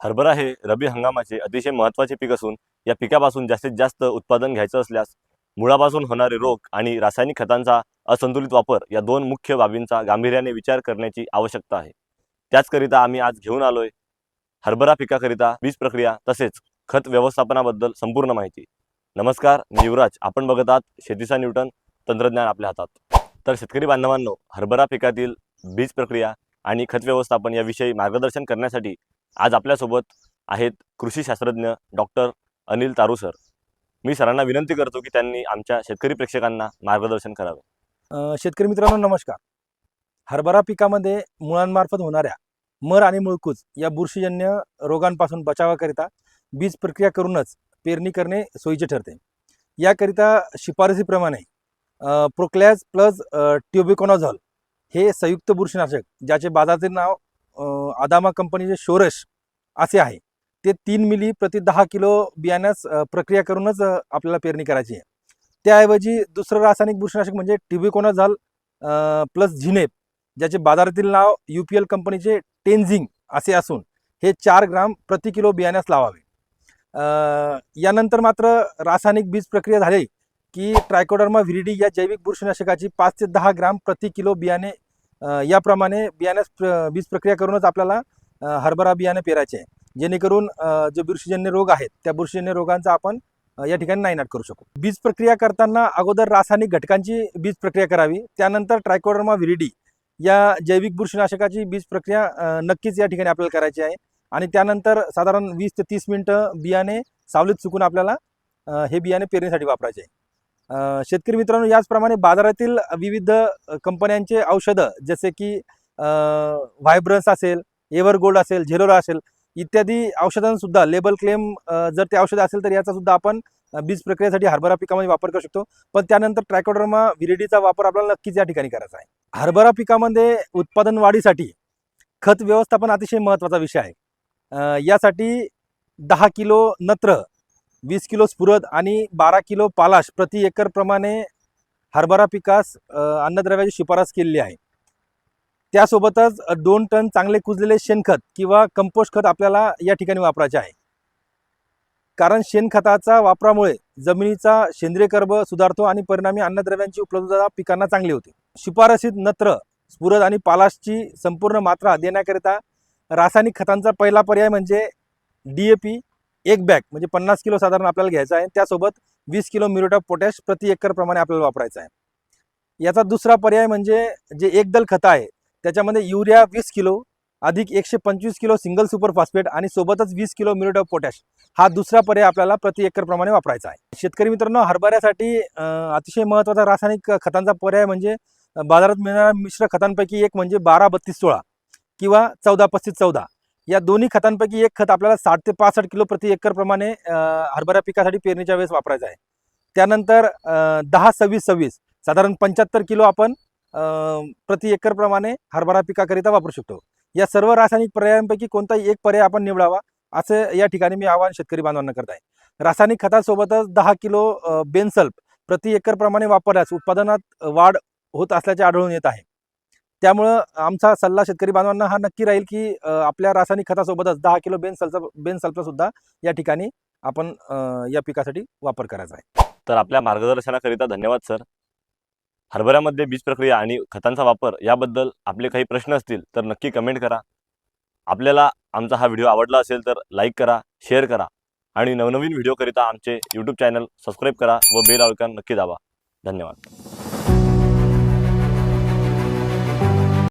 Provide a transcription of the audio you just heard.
हरभरा हे रबी हंगामाचे अतिशय महत्त्वाचे पीक असून या पिकापासून जास्तीत जास्त उत्पादन घ्यायचं असल्यास मुळापासून होणारे रोग आणि रासायनिक खतांचा असंतुलित वापर या दोन मुख्य बाबींचा गांभीर्याने विचार करण्याची आवश्यकता आहे. त्याचकरिता आम्ही आज घेऊन आलोय हरभरा पिकाकरिता बीज प्रक्रिया तसेच खत व्यवस्थापनाबद्दल संपूर्ण माहिती. नमस्कार मी युवराज. आपण बघत आहात शेतीचा न्यूटन तंत्रज्ञान आपल्या हातात. तर शेतकरी बांधवांनो हरभरा पिकातील बीज प्रक्रिया आणि खत व्यवस्थापन याविषयी मार्गदर्शन करण्यासाठी आज आपल्यासोबत आहेत कृषी शास्त्रज्ञ डॉक्टर अनिल तारू सर. मी सरांना विनंती करतो की त्यांनी आमच्या शेतकरी प्रेक्षकांना मार्गदर्शन करावे. शेतकरी मित्रांनो नमस्कार. हरभरा पिकामध्ये मुळांमार्फत होणाऱ्या मर आणि मुळकूज या बुरशीजन्य रोगांपासून बचावाकरिता बीज प्रक्रिया करूनच पेरणी करणे सोयीचे ठरते. याकरिता शिफारसीप्रमाणे प्रोक्लॅज प्लस अ, ट्युबिकोनॉझॉल हे संयुक्त बुरशीनाशक ज्याचे बाजाराचे नाव आदामा कंपनीचे शोरश असे आहे. ते तीन मिली प्रति दहा किलो बियाण्यास प्रक्रिया करूनच आपल्याला पेरणी करायची आहे. त्याऐवजी दुसरं रासायनिक बुरशीनाशक म्हणजे टिबिकोनाझाल प्लस झिनेप ज्याचे बाजारातील नाव यू पी एल कंपनीचे टेन्झिंग असे असून हे चार ग्राम प्रति किलो बियाण्यास लावावे. यानंतर मात्र रासायनिक बीज प्रक्रिया झाली की ट्रायकोडर्मा व्हिरिडी या जैविक बुरशीनाशकाची पाच ते दहा ग्राम प्रति किलो बियाणे याप्रमाणे बियाण्यास बीज प्रक्रिया करूनच आपल्याला हरभरा बियाणे पेरायचे आहे. जेणेकरून जे बुरशीजन्य रोग आहेत त्या बुरशीजन्य रोगांचा आपण या ठिकाणी नायनाट करू शकू. बीज प्रक्रिया करताना अगोदर रासायनिक घटकांची बीज प्रक्रिया करावी. त्यानंतर ट्रायकोडर्मा व्हिरिडी या जैविक बुरशीनाशकाची बीज प्रक्रिया नक्कीच या ठिकाणी आपल्याला करायची आहे. आणि त्यानंतर साधारण वीस ते तीस मिनटं बियाणे सावलीत चुकून आपल्याला हे बियाणे पेरणीसाठी वापरायचे आहे. शेतकरी मित्रांनो याचप्रमाणे बाजारातील विविध कंपन्यांचे औषधं जसे की व्हायब्रन्स असेल एव्हर गोल्ड असेल झेलोरा असेल इत्यादी औषधांसुद्धा लेबल क्लेम जर ते औषध असेल तर याचा सुद्धा आपण बीज प्रक्रियेसाठी हरभरा पिकामध्ये वापर करू शकतो. पण त्यानंतर ट्रॅकोडर्मा विरेडीचा वापर आपल्याला नक्कीच या ठिकाणी करायचा आहे. हरभरा पिकामध्ये उत्पादन वाढीसाठी खत व्यवस्थापन अतिशय महत्त्वाचा विषय आहे. यासाठी दहा किलो नत्र वीस किलो स्फुरद आणि बारा किलो पालाश प्रति एकरप्रमाणे हरभरा पिकास अन्नद्रव्याची शिफारस केलेली आहे. त्यासोबतच दोन टन चांगले कुजलेले शेणखत किंवा कंपोस्ट खत आपल्याला या ठिकाणी वापरायचे आहे. कारण शेणखताचा वापरामुळे जमिनीचा सेंद्रिय कर्ब सुधारतो आणि परिणामी अन्नद्रव्यांची उपलब्धता पिकांना चांगली होते. शिफारसीत नत्र स्फुरद आणि पालाशची संपूर्ण मात्रा देण्याकरिता रासायनिक खतांचा पहिला पर्याय म्हणजे डी ए पी एक बॅग म्हणजे पन्नास किलो साधारण आपल्याला घ्यायचा आहे. त्यासोबत वीस किलो म्युरेट ऑफ पोटॅश प्रति एकर प्रमाणे आपल्याला वापरायचा आहे. याचा दुसरा पर्याय म्हणजे जे एकदल खतं आहे त्याच्यामध्ये युरिया वीस किलो अधिक एकशे पंचवीस किलो सिंगल सुपर फॉस्फेट आणि सोबतच वीस किलो म्युरेट ऑफ पोटॅश हा दुसरा पर्याय आपल्याला प्रति एकर प्रमाणे वापरायचा आहे. शेतकरी मित्रांनो हरभऱ्यासाठी अतिशय महत्त्वाचा रासायनिक खतांचा पर्याय म्हणजे बाजारात मिळणाऱ्या मिश्र खतांपैकी एक म्हणजे बारा बत्तीस सोळा किंवा चौदा पस्तीस चौदा. या दोन्ही खतांपैकी एक खत आपल्याला साठ ते पासष्ट किलो प्रति एकर प्रमाणे हरभरा पिकासाठी पेरणीच्या वेळेस वापरायचं आहे. त्यानंतर दहा सव्वीस सव्वीस साधारण पंच्याहत्तर किलो आपण प्रति एकर प्रमाणे हरभरा पिकाकरिता वापरू शकतो. या सर्व रासायनिक पर्यायांपैकी कोणताही एक पर्याय आपण निवडावा असं या ठिकाणी मी आवाहन शेतकरी बांधवांना करत आहे. रासायनिक खतासोबतच दहा किलो बेनसल्प प्रति एकर प्रमाणे वापरल्यास उत्पादनात वाढ होत असल्याचे आढळून येत आहे. त्यामुळं आमचा सल्ला शेतकरी बांधवांना हा नक्की राहील की आपल्या रासायनिक खतासोबतच दहा किलो बेन बेनसल्फचा बेनसल्फचा सुद्धा या ठिकाणी आपण या पिकासाठी वापर करायचा आहे. तर आपल्या मार्गदर्शनाकरिता धन्यवाद सर. हरभऱ्यामध्ये बीज प्रक्रिया आणि खतांचा वापर याबद्दल आपले काही प्रश्न असतील तर नक्की कमेंट करा. आपल्याला आमचा हा व्हिडिओ आवडला असेल तर लाईक करा शेअर करा आणि नवनवीन व्हिडिओकरिता आमचे यूट्यूब चॅनल सबस्क्राईब करा व बेल आयकॉन नक्की दाबा. धन्यवाद.